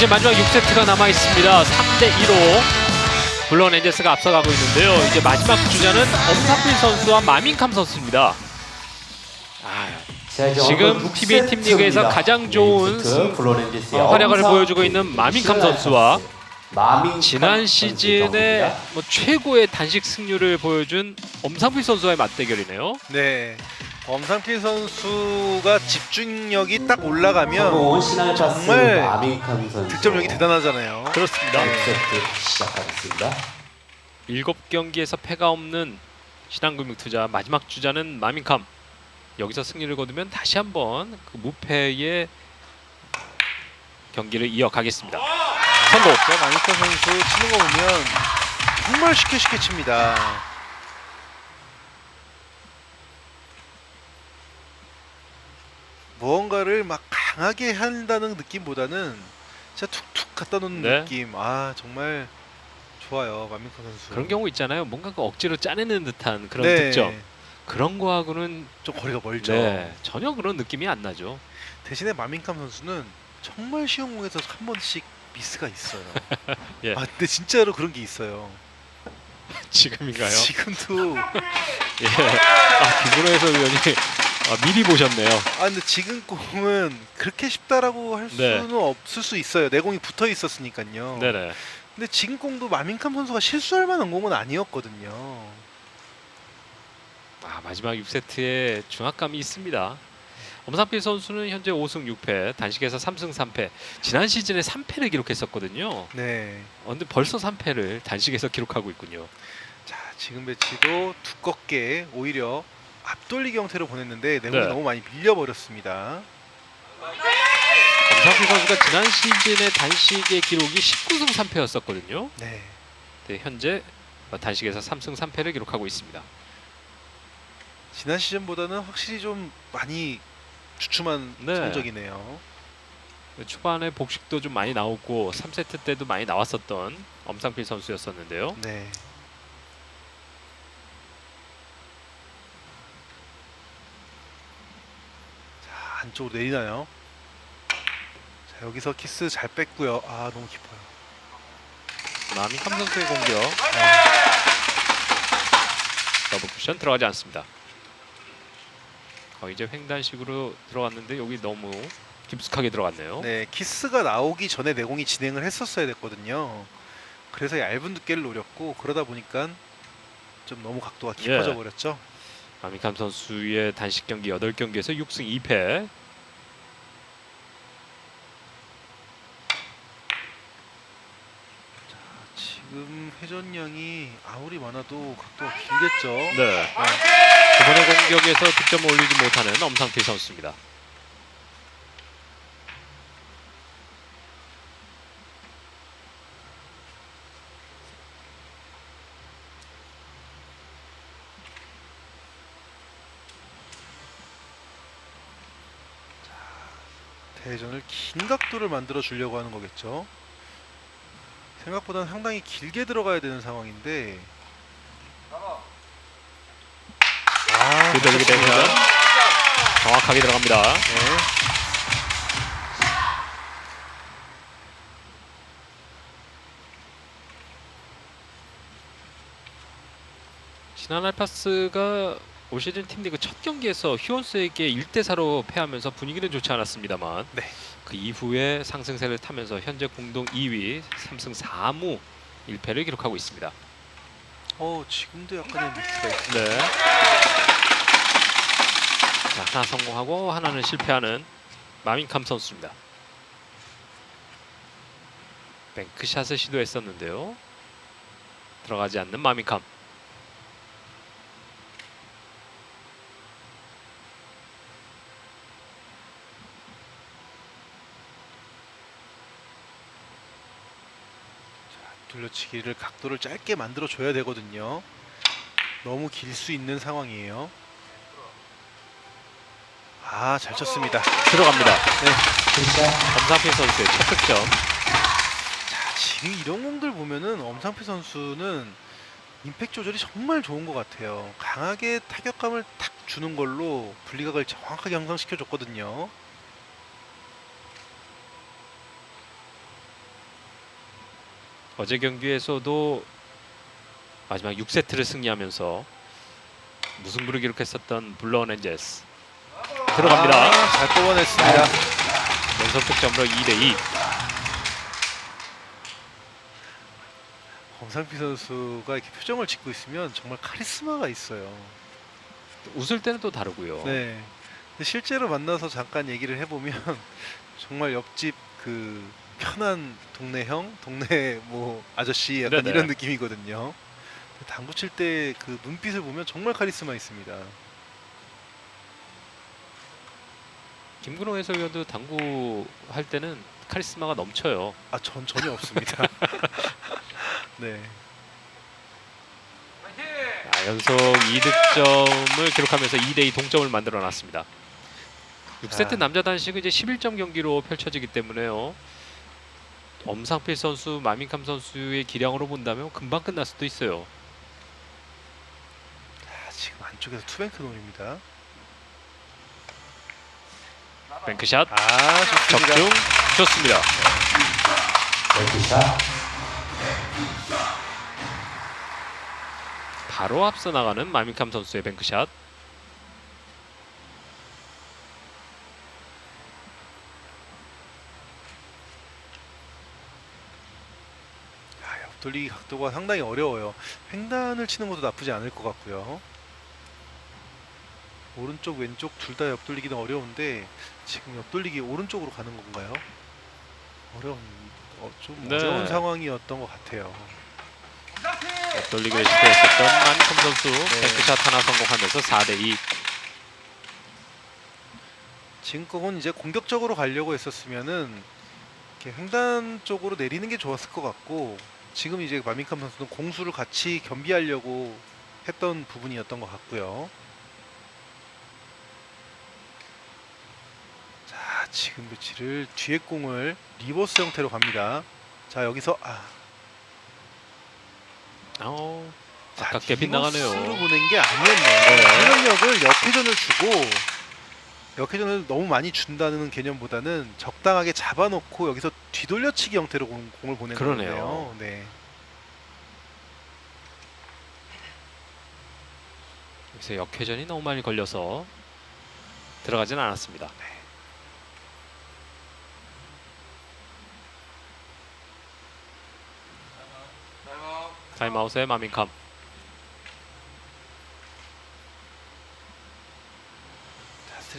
이제 마지막 6세트가 남아 있습니다. 3대 2로 블론 엔젤스가 앞서가고 있는데요. 이제 마지막 주자는 엄사필 선수와 마민캄 선수입니다. 아, 지금 PBA 팀 리그에서 6세트입니다. 가장 좋은 네, 어, 활약을 보여주고 있는 마민캄 선수와 지난 시즌에. 뭐 최고의 단식 승률을 보여준 엄상필 선수와의 맞대결이네요. 네. 엄상필 선수가 집중력이 딱 올라가면 정말 마민캄 선수 득점력이 대단하잖아요. 그렇습니다. 6세트 시작하겠습니다. 7경기에서 패가 없는 신한금융투자 마지막 주자는 마민캄. 여기서 승리를 거두면 다시 한번 그 무패의 경기를 이어가겠습니다. 선고. 진짜 마니카 선수 치는 거 보면 정말 쉽게 쉽게 칩니다. 무언가를 막 강하게 한다는 느낌보다는 진짜 툭툭 갖다 놓는 네. 느낌. 아 정말 좋아요 마민카 선수. 그런 경우 있잖아요. 뭔가 그 억지로 짜내는 듯한 그런 네. 득점. 그런 거하고는 좀 거리가 멀죠. 네, 전혀 그런 느낌이 안 나죠. 대신에 마민캄 선수는 정말 쉬운 공에서 한 번씩 미스가 있어요. 예. 아 근데 진짜로 그런 게 있어요. 지금인가요? 지금도 예. 아, 김구로에서 의원이 아, 미리 보셨네요. 아 근데 지금 공은 그렇게 쉽다라고 할 네. 수는 없을 수 있어요. 내 공이 붙어 있었으니까요. 네네. 근데 지금 공도 마민캄 선수가 실수할 만한 공은 아니었거든요. 아, 마지막 6세트에 중압감이 있습니다. 엄상필 선수는 현재 5승 6패, 단식에서 3승 3패. 지난 시즌에 3패를 기록했었거든요. 네. 어, 근데 벌써 3패를 단식에서 기록하고 있군요. 자 지금 배치도 두껍게 오히려 앞돌리기 형태로 보냈는데 내 공이 네. 너무 많이 밀려버렸습니다. 엄상필 선수가 지난 시즌의 단식의 기록이 19승 3패였었거든요. 네. 네, 현재 단식에서 3승 3패를 기록하고 있습니다. 지난 시즌보다는 확실히 좀 많이 주춤한 네. 성적이네요. 초반에 복식도 좀 많이 나오고 3세트 때도 많이 나왔었던 엄상필 선수였었는데요. 네. 자 안쪽으로 내리나요? 자 여기서 키스 잘 뺐고요. 아 너무 깊어요. 마민캄 선수의 공격. 더블 쿠션 들어가지 않습니다. 어, 이제 횡단식으로 들어갔는데 여기 너무 깊숙하게 들어갔네요. 네 키스가 나오기 전에 내공이 진행을 했었어야 됐거든요. 그래서 얇은 두께를 노렸고 그러다 보니까 좀 너무 각도가 깊어져 예. 버렸죠. 마민캄 선수의 단식 경기 8경기에서 6승 2패. 지금 회전량이 아무리 많아도 각도가 길겠죠. 네. 이번에 공격에서 득점을 올리지 못하는 엄상필 선수입니다. 대전을 긴 각도를 만들어 주려고 하는 거겠죠. 생각보다는 상당히 길게 들어가야 되는 상황인데. 아, 되면 좋습니다. 정확하게 들어갑니다. 네. 지난 알파스가 올 시즌 팀리그 첫 경기에서 휴원스에게 1대 4로 패하면서 분위기는 좋지 않았습니다만 네. 그 이후에 상승세를 타면서 현재 공동 2위 3승 4무 1패를 기록하고 있습니다. 어, 지금도 약간의 미스가 있어요. 네. 자, 하나 성공하고 하나는 실패하는 마민캄 선수입니다. 뱅크샷을 시도했었는데요. 들어가지 않는 마민캄. 돌려치기를 각도를 짧게 만들어 줘야 되거든요. 너무 길 수 있는 상황이에요. 아, 잘 쳤습니다. 들어갑니다. 네. 엄상필 선수의 첫 득점. 자, 지금 이런 공들 보면은 엄상필 선수는 임팩 조절이 정말 좋은 것 같아요. 강하게 타격감을 탁 주는 걸로 분리각을 정확하게 형성시켜 줬거든요. 어제 경기에서도 마지막 6세트를 승리하면서 무승부를 기록했었던 블러온 엔젤스 들어갑니다. 아, 잘 뽑아냈습니다. 연속 득점으로 2대 2. 엄상피 선수가 이렇게 표정을 짓고 있으면 정말 카리스마가 있어요. 웃을 때는 또 다르고요. 네. 근데 실제로 만나서 잠깐 얘기를 해보면 정말 옆집 그 편한 동네 형, 동네 뭐 아저씨 약간 네네. 이런 느낌이거든요. 당구 칠 때 그 눈빛을 보면 정말 카리스마 있습니다. 김근호 해설위원도 당구 할 때는 카리스마가 넘쳐요. 아, 전 전혀 없습니다. 네. 아, 연속 2득점을 기록하면서 2대2 동점을 만들어 놨습니다. 6세트 자. 남자 단식은 이제 11점 경기로 펼쳐지기 때문에요. 엄상필 선수, 마민캄 선수의 기량으로 본다면 금방 끝날 수도 있어요. 자, 지금 안쪽에서 투뱅크 노립니다. 뱅크샷 아, 좋습니다. 적중 좋습니다. 뱅크샷. 바로 앞서 나가는 마민캄 선수의 뱅크샷. 아, 옆 돌리기 각도가 상당히 어려워요. 횡단을 치는 것도 나쁘지 않을 것 같고요. 오른쪽 왼쪽 둘 다 옆돌리기는 어려운데 지금 옆돌리기 오른쪽으로 가는 건가요? 어려운 어, 좀 네. 어려운 상황이었던 것 같아요. 돌리기를 시도했었던 마민캄 선수 네. 뱅크샷 하나 성공하면서 4대 2. 지금껏은 이제 공격적으로 가려고 했었으면은 이렇게 횡단 쪽으로 내리는 게 좋았을 것 같고 지금 이제 마민캄 선수는 공수를 같이 겸비하려고 했던 부분이었던 것 같고요. 자 지금 배치를 뒤에 공을 리버스 형태로 갑니다. 자 여기서 아 어, 자, 아깝게 리버스로 빗나가네요. 보낸 게 아니었네요. 네. 회전력을 역회전을 주고 역회전을 너무 많이 준다는 개념보다는 적당하게 잡아놓고 여기서 뒤돌려치기 형태로 공, 공을 보낸 그러네요. 거네요. 네. 그래서 역회전이 너무 많이 걸려서 들어가진 않았습니다. 타임아웃의 마민캄.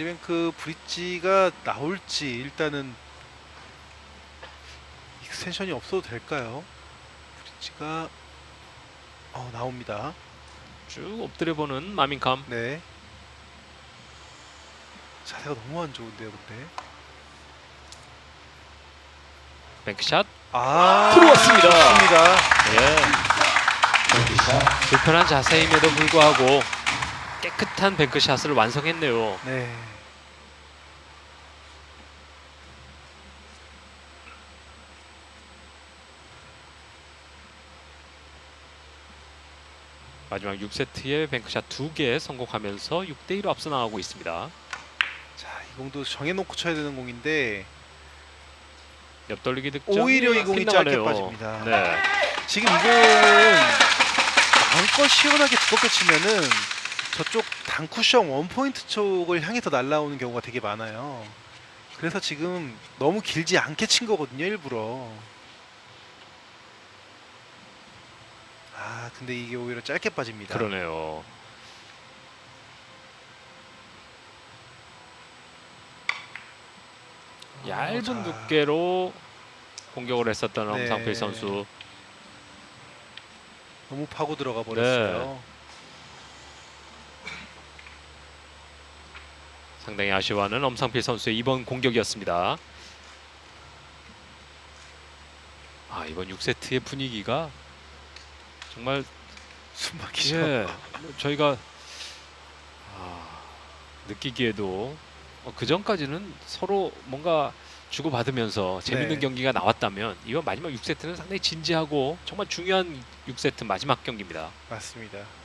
자, 스리뱅크 브릿지가 나올지 일단은 익스텐션이 없어도 될까요? 브릿지가 어, 나옵니다. 쭉 엎드려 보는 마민캄. 네. 자세가 너무 안 좋은데요, 근데. 뱅크샷. 아 들어왔습니다. 좋습니다. 예. 불편한 자세임에도 불구하고 깨끗한 뱅크샷을 완성했네요. 네. 마지막 6세트에 뱅크샷 2개 성공하면서 6대 1로 앞서 나가고 있습니다. 자, 이 공도 정해놓고 쳐야 되는 공인데 옆돌리기 득점. 오히려 이 공이 짧게 빠집니다. 네. 지금 이 공은 마음껏 시원하게 두껍게 치면은 저쪽 단쿠션 원포인트 쪽을 향해서 날아오는 경우가 되게 많아요. 그래서 지금 너무 길지 않게 친 거거든요, 일부러. 아, 근데 이게 오히려 짧게 빠집니다. 그러네요. 얇은 자. 두께로 공격을 했었던 네. 엄상필 선수. 너무 파고 들어가 버렸어요. 상당히 아쉬워하는 엄상필 선수의 이번 공격이었습니다. 아 이번 6세트의 분위기가 정말 숨막히죠. 예 저희가 아, 느끼기에도 어, 그 전까지는 서로 뭔가 주고받으면서 재밌는 네. 경기가 나왔다면 이번 마지막 6세트는 상당히 진지하고 정말 중요한 6세트 마지막 경기입니다. 맞습니다.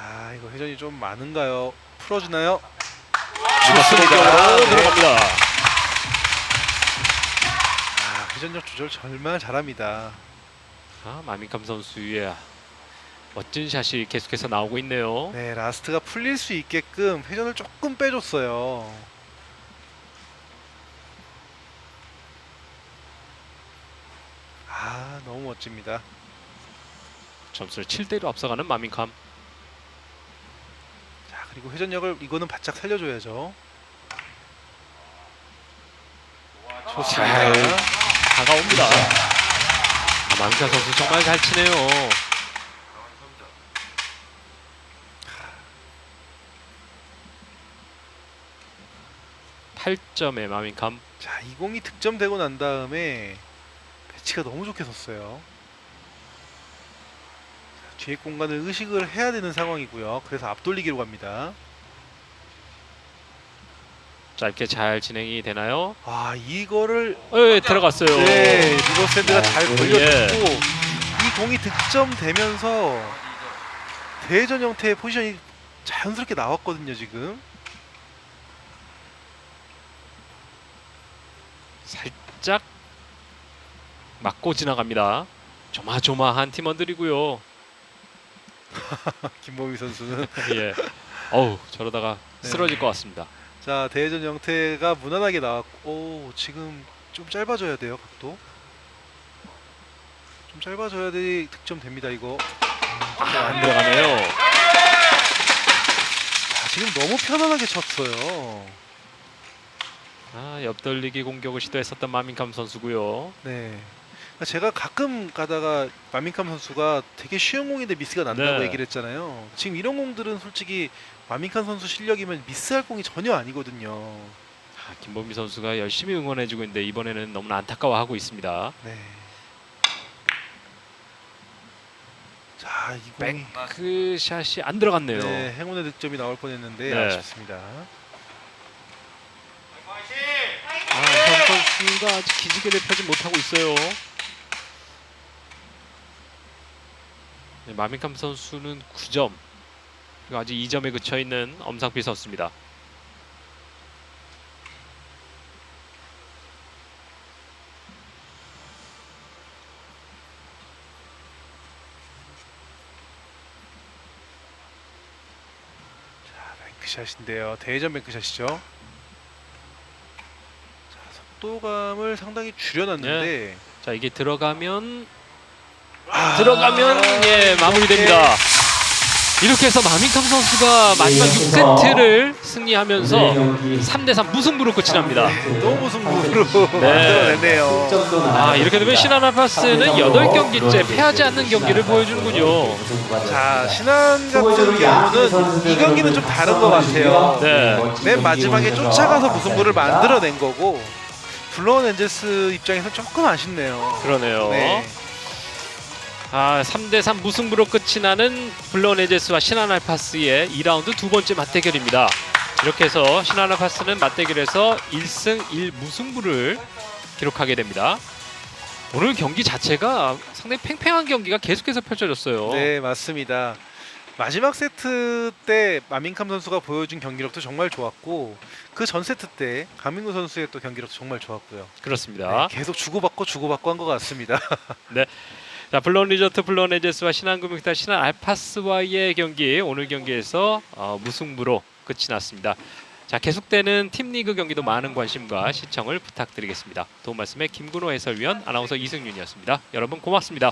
자, 이거 회전이 좀 많은가요? 풀어주나요? 리버스 공격으로 네. 들어갑니다. 아, 회전력 조절 정말 잘합니다. 아, 마민캄 선수의 멋진 샷이 계속해서 나오고 있네요. 네, 라스트가 풀릴 수 있게끔 회전을 조금 빼줬어요. 아, 너무 멋집니다. 점수를 7대1로 앞서가는 마민캄. 자, 그리고 회전력을 이거는 바짝 살려줘야죠. 좋습니다. 잘 다가옵니다. 아, 마민캄 선수 정말 잘 치네요. 팔점의 마민캄. 자, 이 공이 득점되고 난 다음에 배치가 너무 좋게 섰어요. 자, 뒤에 공간을 의식을 해야 되는 상황이고요. 그래서 앞돌리기로 갑니다. 짧게 잘 진행이 되나요? 아, 이거를 예, 들어갔어요. 네, 리버샌드가 잘 어, 걸려줬고 이 공이 득점되면서 대전 형태의 포지션이 자연스럽게 나왔거든요, 지금. 살짝 맞고 지나갑니다. 조마조마한 팀원들이고요. 김범희 선수는 예. 어우, 저러다가 네. 쓰러질 것 같습니다. 자 대전 형태가 무난하게 나왔고 오, 지금 좀 짧아져야 돼요 각도 좀 짧아져야 돼 득점 됩니다 이거 아, 안 들어가네요. 자, 지금 너무 편안하게 쳤어요 아, 옆돌리기 공격을 시도했었던 마민캄 선수고요. 네 제가 가끔 가다가 마민캄 선수가 되게 쉬운 공인데 미스가 난다고 네. 얘기를 했잖아요 지금 이런 공들은 솔직히 마민캄 선수 실력이면 미스할 공이 전혀 아니거든요 아, 김범미 선수가 열심히 응원해주고 있는데 이번에는 너무나 안타까워하고 있습니다. 네. 자, 이 공이 그 샷이 안 들어갔네요. 네, 행운의 득점이 나올 뻔했는데 네. 아쉽습니다. 아, 현 선수가 아직 기지개를 펴지 못하고 있어요. 네, 마민캄 선수는 9점. 그리고 아직 2점에 그쳐 있는 엄상필 선수입니다. 자, 뱅크샷인데요. 대전 뱅크샷이죠. 자, 속도감을 상당히 줄여놨는데 자, 이게 들어가면 아, 들어가면 예, 마무리됩니다. 이렇게 해서 마민캄 선수가 마지막 6세트를 승리하면서 3대3 무승부로 끝이 납니다. 너무 승부로 네. 만들어냈네요. 아, 이렇게 되면 신한 아파스는 8경기째 패하지 않는 경기를 보여주는군요. 자, 신한 같은 경우는 이 경기는 좀 다른 것 같아요. 네. 맨 마지막에 쫓아가서 무승부를 만들어낸 거고 블루온 엔젤스 입장에서 조금 아쉽네요. 그러네요. 네. 아, 3대3 무승부로 끝이 나는 블러네제스와 신한알파스의 2라운드 두 번째 맞대결입니다. 이렇게 해서 신한알파스는 맞대결에서 1승 1무승부를 기록하게 됩니다. 오늘 경기 자체가 상당히 팽팽한 경기가 계속해서 펼쳐졌어요. 네, 맞습니다. 마지막 세트 때 마민캄 선수가 보여준 경기력도 정말 좋았고 그 전 세트 때 강민구 선수의 또 경기력도 정말 좋았고요. 그렇습니다. 네, 계속 주고받고 주고받고 한 것 같습니다. 자, 블런 리조트 블러네제스와 신한금융타 신한 알파스와의 경기 오늘 경기에서 어, 무승부로 끝이 났습니다. 자, 계속되는 팀리그 경기도 많은 관심과 시청을 부탁드리겠습니다. 도움 말씀에 김근호 해설위원, 아나운서 이승윤이었습니다. 여러분 고맙습니다.